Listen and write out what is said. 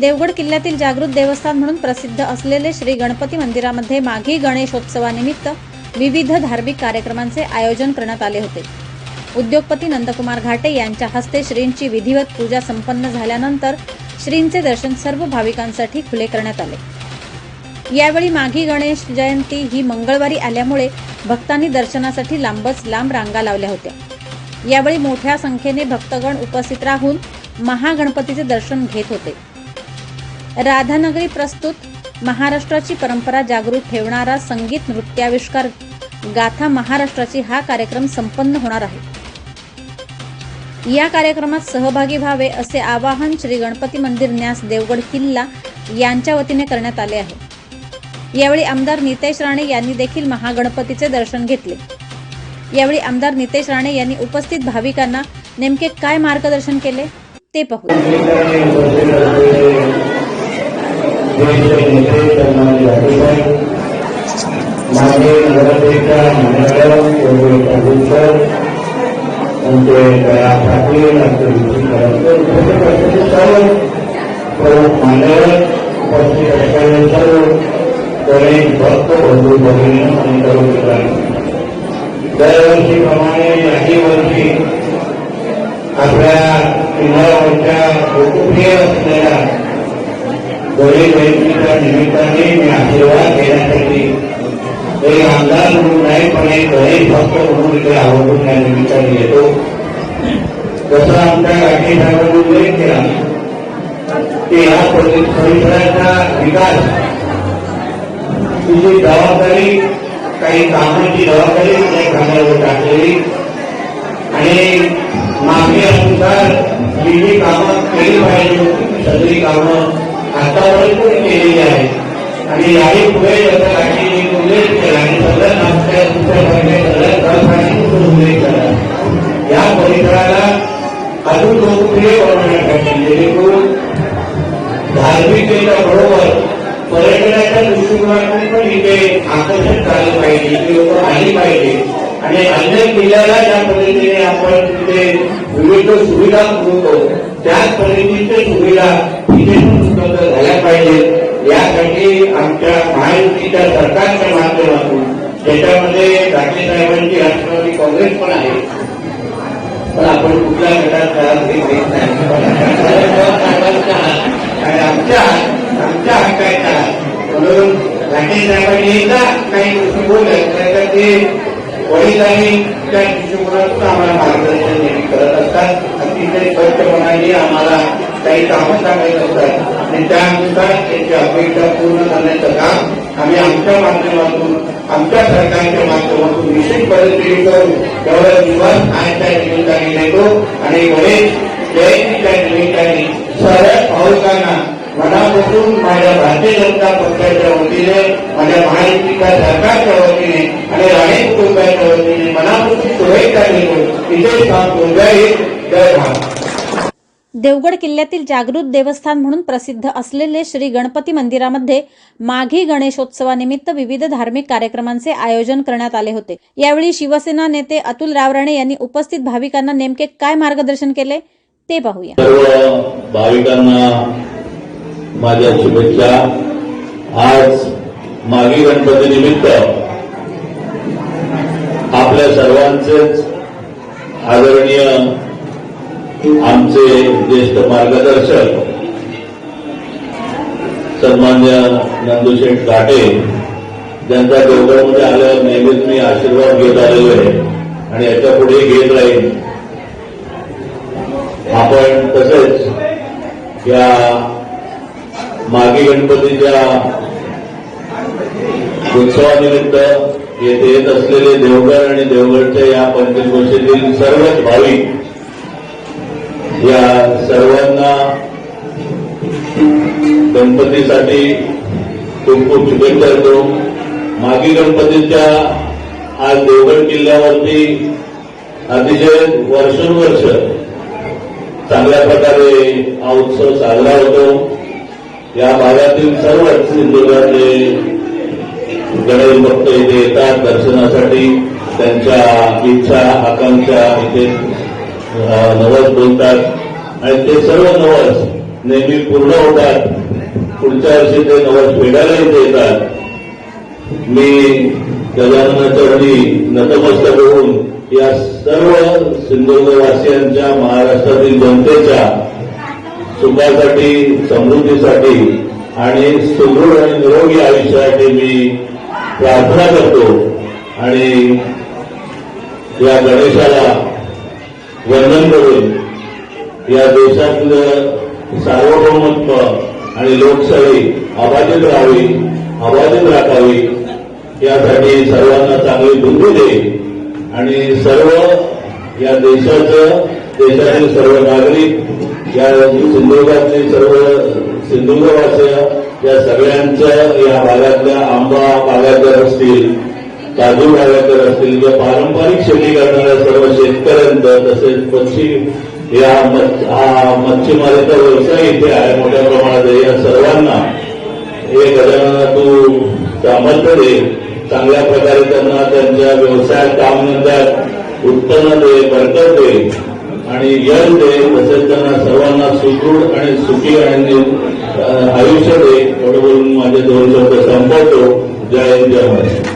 देवगड किल्ल्यातील जागृत देवस्थान म्हणून प्रसिद्ध असलेले श्री गणपती मंदिरामध्ये माघी गणेशोत्सवानिमित्त विविध धार्मिक कार्यक्रमांचे आयोजन करण्यात आले होते. उद्योगपती नंदकुमार घाटे यांच्या हस्ते श्रींची विधिवत पूजा संपन्न झाल्यानंतर श्रींचे दर्शन सर्व भाविकांसाठी खुले करण्यात आले. यावेळी माघी गणेश जयंती ही मंगळवारी आल्यामुळे भक्तांनी दर्शनासाठी लांबच लांब रांगा लावल्या होत्या. यावेळी मोठ्या संख्येने भक्तगण उपस्थित राहून महागणपतीचे दर्शन घेत होते. राधानगरी प्रस्तुत महाराष्ट्राची परंपरा जागृत ठेवणारा संगीत नृत्याविष्कार गाथा महाराष्ट्राची हा कार्यक्रम संपन्न होणार आहे. या कार्यक्रमात सहभागी व्हावे असे आवाहन श्री गणपती मंदिर न्यास देवगड किल्ला यांच्या वतीने करण्यात आले आहे. यावेळी आमदार नितेश राणे यांनी देखील महागणपतीचे दर्शन घेतले. यावेळी आमदार नितेश राणे यांनी उपस्थित भाविकांना नेमके काय मार्गदर्शन केले ते पाहू. मागे नगरपालिका मंडळ कोविडचा गुंतर आमचे दया पाटील आमचे विधी सर्व प्रमुख मान्यवर उपस्थित असलेले सर्व गणेश भक्त बंधू भगिनी आणि तरुण मित्रांनो दरवर्षीप्रमाणे याही वर्षी आपल्या किनाऱ्यावरच्या लोकप्रिय असलेल्या गणेश जयंतीच्या निमित्ताने मी आशीर्वाद घेण्यासाठी एक आमदार म्हणून नाही पण एक गणेश भक्त म्हणून इथे आवडून त्या निमित्ताने येतो. जसं आमच्या गाठी साहेबांनी उल्लेख केला की या परिसराचा विकास तुझी जबाबदारी काही कामाची जबाबदारी त्या कामावर टाकलेली आणि मागणी अनुसार जी जी कामं केली पाहिजे होती सगळी कामं आतापर्यंत केलेली आहे आणि याही पुढे जसं एक उल्लेख केला आणि सगळ्या आमच्या दुसऱ्या भागात सगळ्या ग्रंथांनी उल्लेख केला या परिसराला अजून लोकप्रिय बनवण्यासाठी जेणेकरून धार्मिकतेच्या बरोबर पर्यटनाच्या दृष्टिकोनातून पण इथे आकर्षण झालं पाहिजे इथे लोक आली पाहिजे आणि अन्य किल्ल्याला ज्या पद्धतीने आपण तिथे विविध सुविधा पुरवतो त्या पद्धतीच्या सुविधा इथे उपलब्ध झाल्या पाहिजेत. यासाठी आमच्या महायुतीच्या सरकारच्या माध्यमातून त्याच्यामध्ये राजे साहेबांची राष्ट्रवादी काँग्रेस पण आहे. पण आपण कुठल्या गटात घरात घेत नाही आणि आमच्या आमच्या हक्काच्या म्हणून राकेश साहेबांनी एकदा काही गोष्टी बोलल्या तर ते वडिलांनी त्या दृष्टिकोनातून आम्हाला मार्गदर्शन नेहमी करत असतात अतिशय स्वच्छपणाने आम्हाला काही कामं सांगत असतात आणि त्यानुसार त्यांची अपेक्षा पूर्ण करण्याचं काम आम्ही आमच्या माध्यमातून आमच्या सरकारच्या माध्यमातून निश्चित परिस्थिती करू तेवढा दिवस आजच्या निमित्ताने देतो. आणि गणेश जयंतीच्या निमित्ताने सर्व भाविकांना मनापासून माझ्या भारतीय जनता पक्षाच्या वतीने माझ्या महायुतीच्या सरकारच्या वतीने आणि राणे कुटुंबाच्या वतीने मनापासून शुभेच्छा देतो. इथे सांगतो जय हिंद जय भारत. देवगड किल्ल्यातील जागृत देवस्थान म्हणून प्रसिद्ध असलेले श्री गणपती मंदिरामध्ये माघी गणेशोत्सवानिमित्त विविध धार्मिक कार्यक्रमांचे आयोजन करण्यात आले होते. यावेळी शिवसेना नेते अतुल रावराणे यांनी उपस्थित भाविकांना नेमके काय मार्गदर्शन केले ते पाहूया. सर्व भाविकांना माझ्या शुभेच्छा. आज माघी गणपती निमित्त आपल्या सर्वांचेच आदरणीय आमचे ज्येष्ठ मार्गदर्शक सन्मान्य नंदुशेठ घाटे ज्यांचा देवगडमध्ये आल्यावर नेहमीच मी आशीर्वाद घेत आलेलो आहे आणि याच्यापुढे घेत राहील आपण तसेच या मागी गणपतीच्या उत्सवानिमित्त येथे येत असलेले देवगड आणि देवगडच्या या पंचक्रोशीतील सर्वच भाविक या सर्वांना गणपतीसाठी खूप खूप शुभेच्छा देतो. मागी गणपतीच्या आज देवगड किल्ल्यावरती अतिशय वर्षानुवर्ष चांगल्या प्रकारे हा उत्सव साजरा होतो. या भागातील सर्वच सिंधुदुर्गातले गणेश भक्त इथे येतात दर्शनासाठी. त्यांच्या इच्छा आकांक्षा इथे नवस बोलतात आणि ते सर्व नवस नेहमी पूर्ण होतात. पुढच्या वर्षी ते नवस फेडायला इथे येतात. मी गजाननाच्या नतमस्तक होऊन या सर्व सिंधुदुर्गवासियांच्या महाराष्ट्रातील जनतेच्या सुखासाठी समृद्धीसाठी आणि सुदृढ आणि निरोगी आयुष्यासाठी मी प्रार्थना करतो. आणि या गणेशाला वर्णन करून या देशातलं सार्वभौमत्व आणि लोकशाही अबाधित राहावी अबाधित राखावी यासाठी सर्वांना चांगली बुद्धी दे. आणि सर्व या देशाचं देशातील सर्व नागरिक या सिंधुदुर्गातले सर्व सिंधुदुर्गवासिय या सगळ्यांच्या या भागातल्या आंबा बागायतदार असतील काजू बागायतदार असतील किंवा पारंपरिक शेती करणाऱ्या सर्व शेतकऱ्यांचं तसेच पक्षी या मच्छीमारीचा व्यवसाय इथे आहे मोठ्या प्रमाणात. या सर्वांना हे गजानना तू सामर्थ्य दे. चांगल्या प्रकारे त्यांना त्यांच्या व्यवसायात कामधंद्यात उत्पन्न दे बरकत दे आणि यश दे. तसेच त्यांना सर्वांना सुदृढ आणि सुखी आणि आयुष्य दे. एवढं बोलून माझे दोन शब्द संपवतो. जय जय महाराष्ट्र.